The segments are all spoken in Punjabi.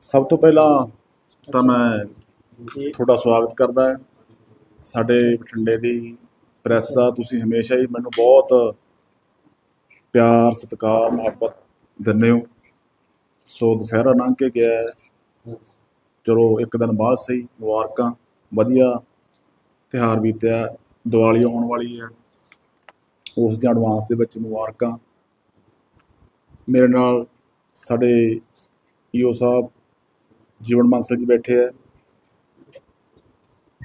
ਸਭ ਤੋਂ ਪਹਿਲਾਂ ਤਾਂ ਮੈਂ ਤੁਹਾਡਾ ਸਵਾਗਤ ਕਰਦਾ ਹਾਂ। ਸਾਡੇ ਬਠਿੰਡੇ ਦੀ ਪ੍ਰੈਸ ਦਾ ਤੁਸੀਂ ਹਮੇਸ਼ਾ ਹੀ ਮੈਨੂੰ ਬਹੁਤ ਪਿਆਰ, ਸਤਿਕਾਰ, ਮੁਹੱਬਤ ਦਿੰਦੇ ਹੋ। ਸੋ ਦੁਸਹਿਰਾ ਲੰਘ ਕੇ ਗਿਆ ਹੈ। ਚਲੋ ਇੱਕ ਦਿਨ ਬਾਅਦ ਸਹੀ, ਮੁਬਾਰਕਾਂ। ਵਧੀਆ ਤਿਉਹਾਰ ਬੀਤਿਆ, ਦੀਵਾਲੀ ਆਉਣ ਵਾਲੀ ਹੈ। ਉਸ ਦੇ ਐਡਵਾਂਸ ਦੇ ਵਿੱਚ ਮੁਬਾਰਕਾਂ। ਮੇਰੇ ਨਾਲ ਸਾਡੇ ਈਓ ਸਾਹਿਬ ਜੀਵਨ ਬਾਂਸਲ ਜੀ ਬੈਠੇ ਹੈ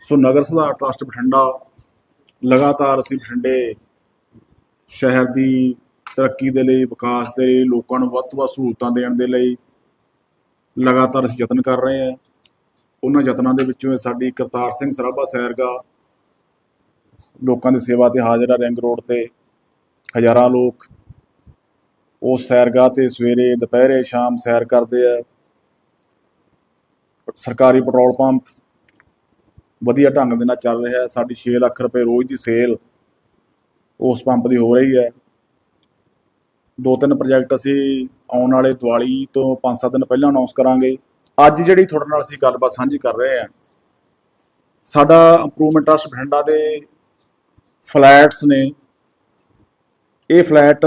ਸੋ ਨਗਰ ਸੁਧਾਰ ਟਰਸਟ ਬਠਿੰਡਾ ਲਗਾਤਾਰ ਅਸੀਂ ਬਠਿੰਡੇ ਸ਼ਹਿਰ ਦੀ ਤਰੱਕੀ ਦੇ ਲਈ, ਵਿਕਾਸ ਦੇ ਲਈ, ਲੋਕਾਂ ਨੂੰ ਵੱਧ ਤੋਂ ਵੱਧ ਸਹੂਲਤਾਂ ਦੇਣ ਦੇ ਲਈ ਲਗਾਤਾਰ ਅਸੀਂ ਯਤਨ ਕਰ ਰਹੇ ਹਾਂ ਉਹਨਾਂ ਯਤਨਾਂ ਦੇ ਵਿੱਚੋਂ ਸਾਡੀ ਕਰਤਾਰ ਸਿੰਘ ਸਰਾਭਾ ਸੈਰਗਾ, ਲੋਕਾਂ ਦੀ ਸੇਵਾ ਤੇ ਹਾਜ਼ਰ ਆ, ਰਿੰਗ ਰੋਡ ਤੇ ਹਜ਼ਾਰਾਂ ਲੋਕ ਉਹ ਸੈਰਗਾਹ ਤੇ ਸਵੇਰੇ, ਦੁਪਹਿਰੇ, ਸ਼ਾਮ ਸੈਰ ਕਰਦੇ ਆ। ਸਰਕਾਰੀ ਪੈਟਰੋਲ ਪੰਪ ਵਧੀਆ ਢੰਗ ਦੇ ਨਾਲ ਚੱਲ ਰਿਹਾ। ਸਾਡੀ 6 ਲੱਖ ਰੁਪਏ ਰੋਜ਼ ਦੀ ਸੇਲ ਉਸ ਪੰਪ ਦੀ ਹੋ ਰਹੀ ਹੈ। ਦੋ ਤਿੰਨ ਪ੍ਰੋਜੈਕਟ ਅਸੀਂ ਆਉਣ ਵਾਲੇ ਦੀਵਾਲੀ ਤੋਂ 5-7 ਦਿਨ ਪਹਿਲਾਂ ਅਨਾਉਂਸ ਕਰਾਂਗੇ। ਅੱਜ ਜਿਹੜੀ ਤੁਹਾਡੇ ਨਾਲ ਅਸੀਂ ਗੱਲਬਾਤ ਸਾਂਝੀ ਕਰ ਰਹੇ ਹਾਂ, ਸਾਡਾ ਇੰਪਰੂਵਮੈਂਟ ਟਰਸਟ ਬਠਿੰਡਾ ਦੇ ਫਲੈਟਸ ਨੇ। ਇਹ ਫਲੈਟ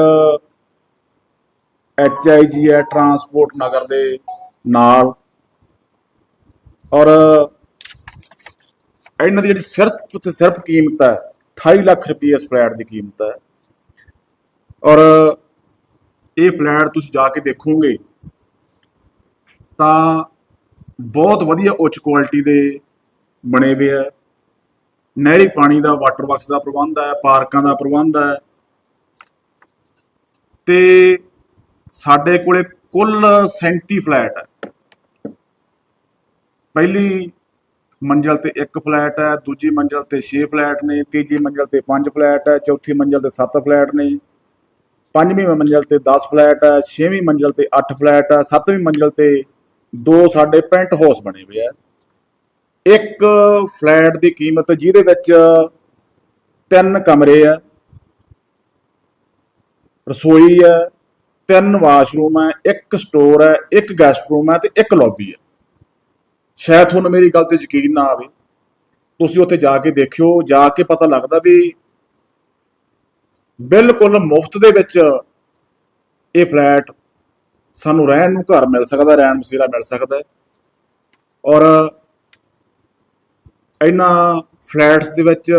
ਐਚ ਆਈ ਜੀ ਹੈ ਟਰਾਂਸਪੋਰਟ ਨਗਰ ਦੇ ਨਾਲ। ਔਰ ਇਹਨਾਂ ਦੀ ਜਿਹੜੀ ਸਿਰਫ ਤੇ ਸਿਰਫ ਕੀਮਤ ਹੈ 28 ਲੱਖ ਰੁਪਏ ਇਸ ਫਲੈਟ ਦੀ ਕੀਮਤ ਹੈ। ਔਰ ਇਹ ਫਲੈਟ ਤੁਸੀਂ ਜਾ ਕੇ ਦੇਖੋਗੇ, ਤਾਂ ਬਹੁਤ ਵਧੀਆ ਉੱਚ ਕੁਆਲਿਟੀ ਦੇ ਬਣੇ ਹੋਏ ਆ ਨਹਿਰੀ ਪਾਣੀ ਦਾ ਵਾਟਰ ਵਰਕਸ ਦਾ ਪ੍ਰਬੰਧ ਹੈ, ਪਾਰਕਾਂ ਦਾ ਪ੍ਰਬੰਧ ਹੈ। ਤੇ ਸਾਡੇ ਕੋਲੇ ਕੁੱਲ 37 ਫਲੈਟ ਹੈ। ਪਹਿਲੀ ਮੰਜ਼ਲ ਤੇ ਇੱਕ ਫਲੈਟ ਹੈ, ਦੂਜੀ ਮੰਜ਼ਲ ਤੇ 6 ਫਲੈਟ ਨੇ, ਤੀਜੀ ਮੰਜ਼ਲ ਤੇ 5 ਫਲੈਟ ਹੈ, ਚੌਥੀ ਮੰਜ਼ਲ ਤੇ 7 ਫਲੈਟ ਨੇ, ਪੰਜਵੀਂ ਮੰਜ਼ਲ ਤੇ 10 ਫਲੈਟ ਹੈ, ਛੇਵੀਂ ਮੰਜ਼ਲ ਤੇ 8 ਫਲੈਟ ਹੈ, ਸੱਤਵੀਂ ਮੰਜ਼ਲ ਤੇ ਦੋ ਸਾਡੇ ਪੈਂਟ ਹਾਊਸ ਬਣੇ ਹੋਏ ਆ ਇੱਕ ਫਲੈਟ ਦੀ ਕੀਮਤ ਜਿਹਦੇ ਵਿੱਚ ਤਿੰਨ ਕਮਰੇ ਆ ਰਸੋਈ ਹੈ ਤਿੰਨ ਵਾਸ਼ਰੂਮ ਹੈ, ਇੱਕ ਸਟੋਰ ਹੈ, ਇੱਕ ਗੈਸਟ ਰੂਮ ਹੈ ਤੇ ਇੱਕ ਲੌਬੀ ਹੈ। ਸ਼ਾਇਦ ਤੁਹਾਨੂੰ ਮੇਰੀ ਗੱਲ ਤੇ ਯਕੀਨ ਨਾ ਆਵੇ। ਤੁਸੀਂ ਉੱਥੇ ਜਾ ਕੇ ਦੇਖਿਓ, ਜਾ ਕੇ ਪਤਾ ਲੱਗਦਾ ਵੀ ਬਿਲਕੁਲ ਮੁਫਤ ਦੇ ਵਿੱਚ ਇਹ ਫਲੈਟ ਸਾਨੂੰ ਰਹਿਣ ਨੂੰ ਘਰ ਮਿਲ ਸਕਦਾ, ਰਹਿਣ ਵਸੀਲਾ ਮਿਲ ਸਕਦਾ ਔਰ ਇਹਨਾਂ ਫਲੈਟਸ ਦੇ ਵਿੱਚ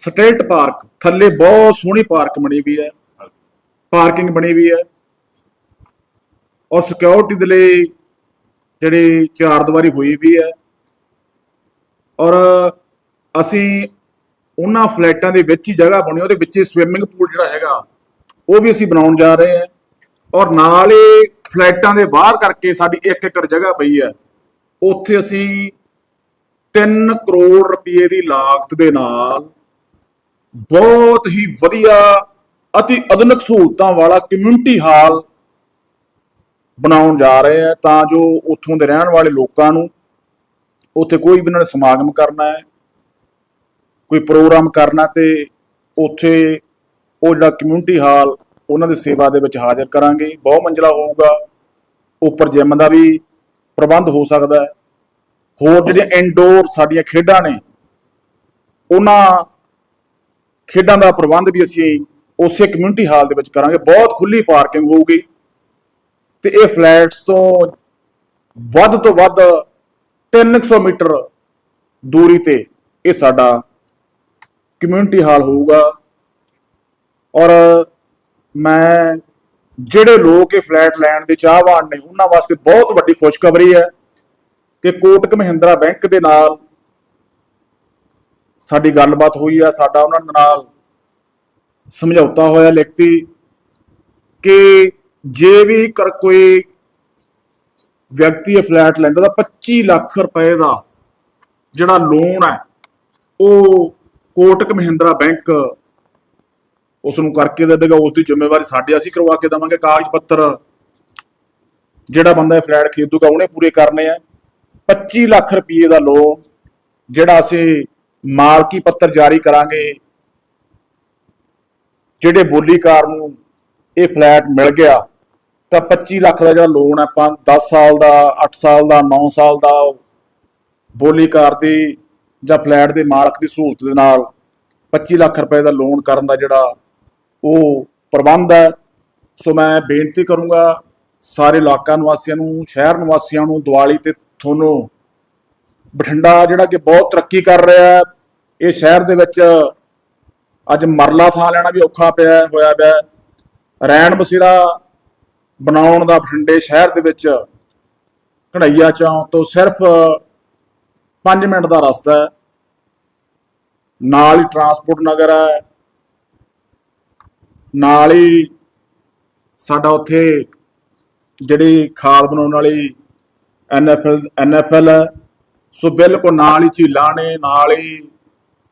ਸਟੇਟ ਪਾਰਕ, ਥੱਲੇ ਬਹੁਤ ਸੋਹਣੀ ਪਾਰਕ ਬਣੀ ਵੀ ਹੈ। ਪਾਰਕਿੰਗ ਬਣੀ ਵੀ ਹੈ। ਔਰ ਸਿਕਿਉਰਿਟੀ ਦੇ ਲਈ ਜਿਹੜੀ ਚਾਰ ਦੀਵਾਰੀ ਹੋਈ ਵੀ ਹੈ। ਔਰ ਅਸੀਂ ਉਹਨਾਂ ਫਲੈਟਾਂ ਦੇ ਵਿੱਚ ਹੀ ਜਗ੍ਹਾ ਬਣੀ, ਉਹਦੇ ਵਿੱਚ ਹੀ ਸਵਿਮਿੰਗ ਪੂਲ ਜਿਹੜਾ ਹੈਗਾ, ਉਹ ਵੀ ਅਸੀਂ ਬਣਾਉਣ ਜਾ ਰਹੇ ਹਾਂ। ਔਰ ਨਾਲ ਹੀ ਫਲੈਟਾਂ ਦੇ ਬਾਹਰ ਕਰਕੇ ਸਾਡੀ 1 ਏਕੜ ਜਗ੍ਹਾ ਪਈ ਹੈ। ਉੱਥੇ ਅਸੀਂ 3 ਕਰੋੜ ਰੁਪਏ ਦੀ ਲਾਗਤ ਦੇ ਨਾਲ ਬਹੁਤ ਹੀ ਵਧੀਆ ਅਤੀ ਆਧੁਨਿਕ ਸਹੂਲਤਾਂ ਵਾਲਾ ਕਮਿਊਨਿਟੀ ਹਾਲ ਬਣਾਉਣ ਜਾ ਰਹੇ ਆ ਤਾਂ ਜੋ ਉੱਥੋਂ ਦੇ ਰਹਿਣ ਵਾਲੇ ਲੋਕਾਂ ਨੂੰ ਉੱਥੇ ਕੋਈ ਵੀ ਉਹਨਾਂ ਨੇ ਸਮਾਗਮ ਕਰਨਾ ਹੈ, ਕੋਈ ਪ੍ਰੋਗਰਾਮ ਕਰਨਾ ਤੇ ਉੱਥੇ ਉਹ ਜਿਹੜਾ ਕਮਿਊਨਿਟੀ ਹਾਲ ਉਹਨਾਂ ਦੀ ਸੇਵਾ ਦੇ ਵਿੱਚ ਹਾਜ਼ਰ ਕਰਾਂਗੇ। ਬਹੁ ਮੰਜ਼ਲਾ ਹੋਊਗਾ, ਉੱਪਰ ਜਿਮ ਦਾ ਵੀ ਪ੍ਰਬੰਧ ਹੋ ਸਕਦਾ ਹੈ। ਹੋਰ ਜਿਹੜੀਆਂ ਇਨਡੋਰ ਸਾਡੀਆਂ ਖੇਡਾਂ ਨੇ, ਉਹਨਾਂ ਖੇਡਾਂ ਦਾ ਪ੍ਰਬੰਧ ਵੀ ਅਸੀਂ ਉਸੇ ਕਮਿਊਨਿਟੀ ਹਾਲ ਦੇ ਵਿੱਚ ਕਰਾਂਗੇ। ਬਹੁਤ ਖੁੱਲੀ ਪਾਰਕਿੰਗ ਹੋਊਗੀ। ਤੇ ਇਹ ਫਲੈਟਸ ਤੋਂ ਵੱਧ ਤੋਂ ਵੱਧ 300 ਮੀਟਰ ਦੂਰੀ ਤੇ ਇਹ ਸਾਡਾ ਕਮਿਊਨਿਟੀ ਹਾਲ ਹੋਊਗਾ। ਔਰ ਮੈਂ ਜਿਹੜੇ ਲੋਕ ਇਹ ਫਲੈਟ ਲੈਣ ਦੇ ਚਾਹਵਾਨ ਨੇ, ਉਹਨਾਂ ਵਾਸਤੇ ਬਹੁਤ ਵੱਡੀ ਖੁਸ਼ਖਬਰੀ ਹੈ ਕਿ ਕੋਟਕ ਮਹਿੰਦਰਾ ਬੈਂਕ ਦੇ ਨਾਲ ਸਾਡੀ ਗੱਲਬਾਤ ਹੋਈ ਆ। ਸਾਡਾ ਉਹਨਾਂ ਦੇ ਨਾਲ ਸਮਝੌਤਾ ਹੋਇਆ ਲਿਖਤੀ ਕਿ ਜੇ ਵੀ ਕਰ ਕੋਈ ਵਿਅਕਤੀ ਇਹ ਫਲੈਟ ਲੈਂਦਾ ਤਾਂ 25 ਲੱਖ ਰੁਪਏ ਦਾ ਜਿਹੜਾ ਲੋਨ ਹੈ, ਉਹ ਕੋਟਕ ਮਹਿੰਦਰਾ ਬੈਂਕ ਉਸ ਨੂੰ ਕਰਕੇ ਦੇਵੇਗਾ ਉਸ ਦੀ ਜ਼ਿੰਮੇਵਾਰੀ ਸਾਡੇ ਅਸੀਂ ਕਰਵਾ ਕੇ ਦੇਵਾਂਗੇ। ਕਾਗਜ਼ ਪੱਤਰ ਜਿਹੜਾ ਬੰਦਾ ਇਹ ਫਲੈਟ ਖਰੀਦੂਗਾ, ਉਹਨੇ ਪੂਰੇ ਕਰਨੇ ਆ। 25 ਲੱਖ ਰੁਪਏ ਦਾ ਲੋਨ ਜਿਹੜਾ ਅਸੀਂ ਮਾਲਕੀ ਪੱਤਰ ਜਾਰੀ ਕਰਾਂਗੇ ਜਿਹੜੇ ਬੋਲੀਕਾਰ ਨੂੰ ਇਹ ਫਲੈਟ ਮਿਲ ਗਿਆ, ਤਾਂ 25 ਲੱਖ ਦਾ ਜਿਹੜਾ ਲੋਨ ਹੈ ਆਪਾਂ 10 ਸਾਲ ਦਾ 8 ਸਾਲ ਦਾ 9 ਸਾਲ ਦਾ ਬੋਲੀਕਾਰ ਦੀ ਜਾਂ ਫਲੈਟ ਦੇ ਮਾਲਕ ਦੀ ਸਹੂਲਤ ਦੇ ਨਾਲ 25 ਲੱਖ ਰੁਪਏ ਦਾ ਲੋਨ ਕਰਨ ਦਾ ਜਿਹੜਾ ਉਹ ਪ੍ਰਬੰਧ ਹੈ। ਸੋ ਮੈਂ ਬੇਨਤੀ ਕਰੂੰਗਾ ਸਾਰੇ ਇਲਾਕਾ ਨਿਵਾਸੀਆਂ ਨੂੰ, ਸ਼ਹਿਰ ਨਿਵਾਸੀਆਂ ਨੂੰ, ਦੀਵਾਲੀ ਤੇ ਤੁਹਾਨੂੰ ਬਠਿੰਡਾ ਜਿਹੜਾ ਕਿ ਬਹੁਤ ਤਰੱਕੀ ਕਰ ਰਿਹਾ ਹੈ। ਇਹ ਸ਼ਹਿਰ ਦੇ ਵਿੱਚ ਅੱਜ ਮਰਲਾ ਥਾਂ ਲੈਣਾ ਵੀ ਔਖਾ ਪਿਆ ਹੋਇਆ ਪਿਆ ਹੈ। ਰੈਣ ਬਸੇਰਾ ਬਣਾਉਣ ਦਾ ਬਠਿੰਡੇ ਸ਼ਹਿਰ ਦੇ ਵਿੱਚ ਕਢਈਆ ਚੌਂ ਤੋਂ ਸਿਰਫ 5 ਮਿੰਟ ਦਾ ਰਸਤਾ ਹੈ। ਨਾਲ ਹੀ ਟਰਾਂਸਪੋਰਟ ਨਗਰ ਹੈ। ਨਾਲ ਹੀ ਸਾਡਾ ਉੱਥੇ ਜਿਹੜੀ ਖਾਦ ਬਣਾਉਣ ਵਾਲੀ ਐਨਐਫਐਲ ਐਨਐਫਐਲ ਹੈ। ਸੋ ਬਿਲਕੁਲ ਨਾਲ ਹੀ ਝੀਲਾਂ ਨੇ, ਨਾਲ ਹੀ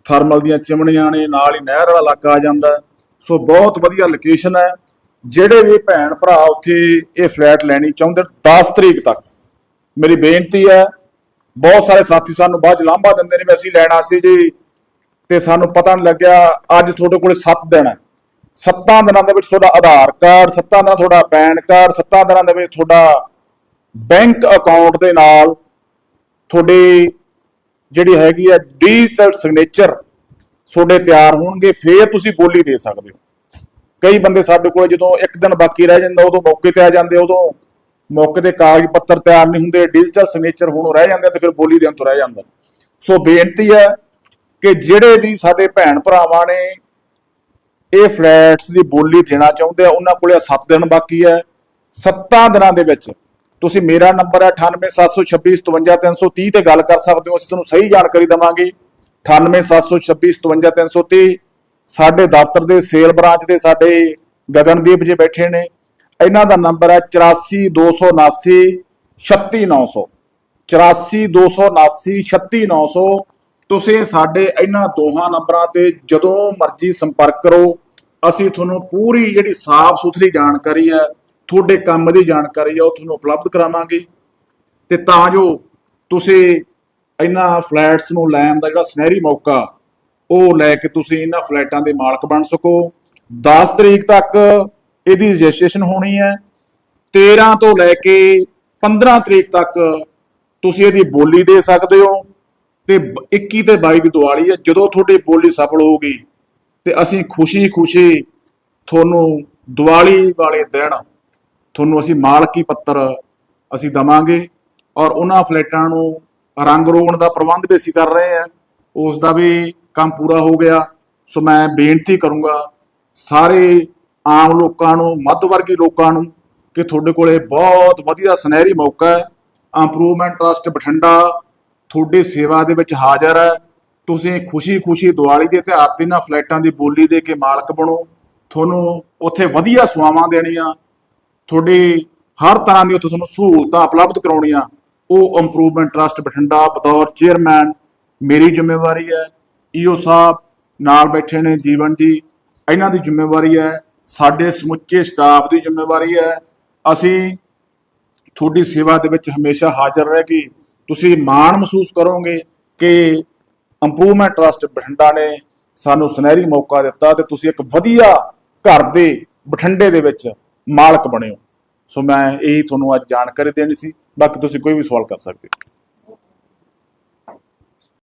ਥਰਮਲ ਦੀਆਂ ਚਿਮਣੀਆਂ ਨੇ, ਨਾਲ ਹੀ ਨਹਿਰ ਵਾਲਾ ਇਲਾਕਾ ਆ ਜਾਂਦਾ ਸੋ ਬਹੁਤ ਵਧੀਆ ਲੋਕੇਸ਼ਨ ਹੈ। ਜਿਹੜੇ ਵੀ ਭੈਣ ਭਰਾ ਉੱਥੇ ਇਹ ਫਲੈਟ ਲੈਣੀ ਚਾਹੁੰਦੇ 10 ਤਰੀਕ ਤੱਕ। ਮੇਰੀ ਬੇਨਤੀ ਹੈ, ਬਹੁਤ ਸਾਰੇ ਸਾਥੀ ਸਾਨੂੰ ਬਾਅਦ ਚ ਲਾਂਭਾ ਦਿੰਦੇ ਨੇ ਵੀ ਅਸੀਂ ਲੈਣਾ ਸੀ ਜੀ। ਤੇ ਸਾਨੂੰ ਪਤਾ ਨਹੀਂ ਲੱਗਿਆ, ਅੱਜ ਤੁਹਾਡੇ ਕੋਲੇ 7 ਦਿਨ ਹੈ। 7 ਦਿਨਾਂ ਦੇ ਵਿੱਚ ਤੁਹਾਡਾ ਆਧਾਰ ਕਾਰਡ 7 ਦਿਨਾਂ ਤੁਹਾਡਾ ਪੈਨ ਕਾਰਡ 7 ਦਿਨਾਂ ਦੇ ਵਿੱਚ ਤੁਹਾਡਾ ਬੈਂਕ ਅਕਾਊਂਟ ਦੇ ਨਾਲ ਤੁਹਾਡੀ ਜਿਹੜੀ ਹੈਗੀ ਆ ਡਿਜੀਟਲ ਸਿਗਨੇਚਰ ਤੁਹਾਡੇ ਤਿਆਰ ਹੋਣਗੇ, ਫੇਰ ਤੁਸੀਂ ਬੋਲੀ ਦੇ ਸਕਦੇ ਹੋ। ਕਈ ਬੰਦੇ ਸਾਡੇ ਕੋਲ ਜਦੋਂ ਇੱਕ ਦਿਨ ਬਾਕੀ ਰਹਿ ਜਾਂਦਾ, ਉਦੋਂ ਮੌਕੇ ਤੇ ਆ ਜਾਂਦੇ, ਉਦੋਂ ਮੌਕੇ ਤੇ ਕਾਗਜ਼ ਪੱਤਰ ਤਿਆਰ ਨਹੀਂ ਹੁੰਦੇ ਡਿਜੀਟਲ ਸਿਗਨੇਚਰ ਹੋਣੋਂ ਰਹਿ ਜਾਂਦੇ ਤੇ ਫਿਰ ਬੋਲੀ ਦੇਣ ਤੋਂ ਰਹਿ ਜਾਂਦਾ। ਸੋ ਬੇਨਤੀ ਹੈ ਕਿ ਜਿਹੜੇ ਵੀ ਸਾਡੇ ਭੈਣ ਭਰਾਵਾਂ ਨੇ ਇਹ ਫਲੈਟਸ ਦੀ ਬੋਲੀ ਦੇਣਾ ਚਾਹੁੰਦੇ ਆ, ਉਹਨਾਂ ਕੋਲੇ 7 ਦਿਨ ਬਾਕੀ ਹੈ। 7 ਦਿਨਾਂ ਦੇ ਵਿੱਚ ਤੁਸੀਂ ਮੇਰਾ ਨੰਬਰ ਹੈ 9876257330 ਤੇ ਗੱਲ ਕਰ ਸਕਦੇ ਹੋ, ਅਸੀਂ ਤੁਹਾਨੂੰ ਸਹੀ ਜਾਣਕਾਰੀ ਦਵਾਂਗੇ। 9876257330 ਸਾਡੇ ਦਫ਼ਤਰ ਦੇ ਸੇਲ ਬ੍ਰਾਂਚ ਦੇ ਸਾਡੇ ਗਗਨਦੀਪ ਜੀ ਬੈਠੇ ਨੇ। ਇਹਨਾਂ ਦਾ ਨੰਬਰ ਹੈ 84279 36900 84279 36900 ਤੁਸੀਂ ਸਾਡੇ ਇਹਨਾਂ ਦੋਹਾਂ ਨੰਬਰਾਂ ਤੇ ਜਦੋਂ ਮਰਜ਼ੀ ਸੰਪਰਕ ਕਰੋ। ਅਸੀਂ ਤੁਹਾਨੂੰ ਪੂਰੀ ਜਿਹੜੀ ਸਾਫ਼ ਸੁਥਰੀ ਜਾਣਕਾਰੀ ਹੈ ਤੁਹਾਡੇ ਕੰਮ ਦੀ ਜਾਣਕਾਰੀ ਆ, ਉਹ ਤੁਹਾਨੂੰ ਉਪਲਬਧ ਕਰਾਵਾਂਗੇ। ਤੇ ਤਾਂ ਜੋ ਤੁਸੀਂ ਇਹਨਾਂ ਫਲੈਟਸ ਨੂੰ ਲੈਣ ਦਾ ਜਿਹੜਾ ਸੁਨਹਿਰੀ ਮੌਕਾ, ਉਹ ਲੈ ਕੇ ਤੁਸੀਂ ਇਹਨਾਂ ਫਲੈਟਾਂ ਦੇ ਮਾਲਕ ਬਣ ਸਕੋ। 10 ਤਰੀਕ ਤੱਕ ਇਹਦੀ ਰਜਿਸਟ੍ਰੇਸ਼ਨ ਹੋਣੀ ਹੈ। 13 ਤੋਂ ਲੈ ਕੇ 15 ਤਰੀਕ ਤੱਕ ਤੁਸੀਂ ਇਹਦੀ ਬੋਲੀ ਦੇ ਸਕਦੇ ਹੋ। ਤੇ ਬ- 21 ਤੇ 22 ਦੀ ਦੀਵਾਲੀ ਹੈ। ਜਦੋਂ ਤੁਹਾਡੀ ਬੋਲੀ ਸਫਲ ਹੋਊਗੀ, ਤੇ ਅਸੀਂ ਖੁਸ਼ੀ-ਖੁਸ਼ੀ ਤੁਹਾਨੂੰ ਦਿਵਾਲੀ ਵਾਲੇ ਦਿਨ ਤੁਹਾਨੂੰ ਅਸੀਂ ਮਾਲਕੀ ਪੱਤਰ ਅਸੀਂ ਦਵਾਂਗੇ ਔਰ ਉਹਨਾਂ ਫਲੈਟਾਂ ਨੂੰ ਰੰਗ ਰੋਗਣ ਦਾ ਪ੍ਰਬੰਧ ਵੀ ਅਸੀਂ ਕਰ ਰਹੇ ਹਾਂ। ਉਸ ਦਾ ਵੀ ਕੰਮ ਪੂਰਾ ਹੋ ਗਿਆ। ਸੋ ਮੈਂ ਬੇਨਤੀ ਕਰੂੰਗਾ ਸਾਰੇ ਆਮ ਲੋਕਾਂ ਨੂੰ ਮੱਧ ਵਰਗੀ ਲੋਕਾਂ ਨੂੰ ਕਿ ਤੁਹਾਡੇ ਕੋਲੇ ਬਹੁਤ ਵਧੀਆ ਸੁਨਹਿਰੀ ਮੌਕਾ ਹੈ। ਇੰਪਰੂਵਮੈਂਟ ਟਰਸਟ ਬਠਿੰਡਾ ਤੁਹਾਡੀ ਸੇਵਾ ਦੇ ਵਿੱਚ ਹਾਜ਼ਰ ਹੈ। ਤੁਸੀਂ ਖੁਸ਼ੀ-ਖੁਸ਼ੀ ਦੀਵਾਲੀ ਦੇ ਤਿਉਹਾਰ ਤੇ ਇਹਨਾਂ ਫਲੈਟਾਂ ਦੀ ਬੋਲੀ ਦੇ ਕੇ ਮਾਲਕ ਬਣੋ। ਤੁਹਾਨੂੰ ਉੱਥੇ ਵਧੀਆ ਸੇਵਾਵਾਂ ਦੇਣੀਆਂ। ਤੁਹਾਡੀ ਹਰ ਤਰ੍ਹਾਂ ਦੀ ਉੱਥੇ ਤੁਹਾਨੂੰ ਸਹੂਲਤਾਂ ਉਪਲਬਧ ਕਰਾਉਣੀਆਂ। ਉਹ ਇੰਪਰੂਵਮੈਂਟ ਟਰਸਟ ਬਠਿੰਡਾ, ਬਤੌਰ ਚੇਅਰਮੈਨ ਮੇਰੀ ਜ਼ਿੰਮੇਵਾਰੀ ਹੈ। ਈਓ ਸਾਹਿਬ ਨਾਲ ਬੈਠੇ ਨੇ ਜੀਵਨ ਜੀ, ਇਹਨਾਂ ਦੀ ਜ਼ਿੰਮੇਵਾਰੀ ਹੈ। ਸਾਡੇ ਸਮੁੱਚੇ ਸਟਾਫ ਦੀ ਜ਼ਿੰਮੇਵਾਰੀ ਹੈ। ਅਸੀਂ ਤੁਹਾਡੀ ਸੇਵਾ ਦੇ ਵਿੱਚ ਹਮੇਸ਼ਾ ਹਾਜ਼ਰ ਰਹਿ ਰਹੇਗੀ ਤੁਸੀਂ ਮਾਣ ਮਹਿਸੂਸ ਕਰੋਗੇ ਕਿ ਇੰਪਰੂਵਮੈਂਟ ਟਰਸਟ ਬਠਿੰਡਾ ਨੇ ਸਾਨੂੰ ਸੁਨਹਿਰੀ ਮੌਕਾ ਦਿੱਤਾ ਤੇ ਤੁਸੀਂ ਇੱਕ ਵਧੀਆ ਘਰ ਦੇ ਬਠਿੰਡੇ ਦੇ ਵਿੱਚ ਮਾਲਕ ਬਣੇ ਹੋ ਸੋ ਮੈਂ ਇਹੀ ਤੁਹਾਨੂੰ ਅੱਜ ਜਾਣਕਾਰੀ ਦੇਣੀ ਸੀ। ਬਾਕੀ ਤੁਸੀਂ ਕੋਈ ਵੀ ਸਵਾਲ ਕਰ ਸਕਦੇ ਹੋ।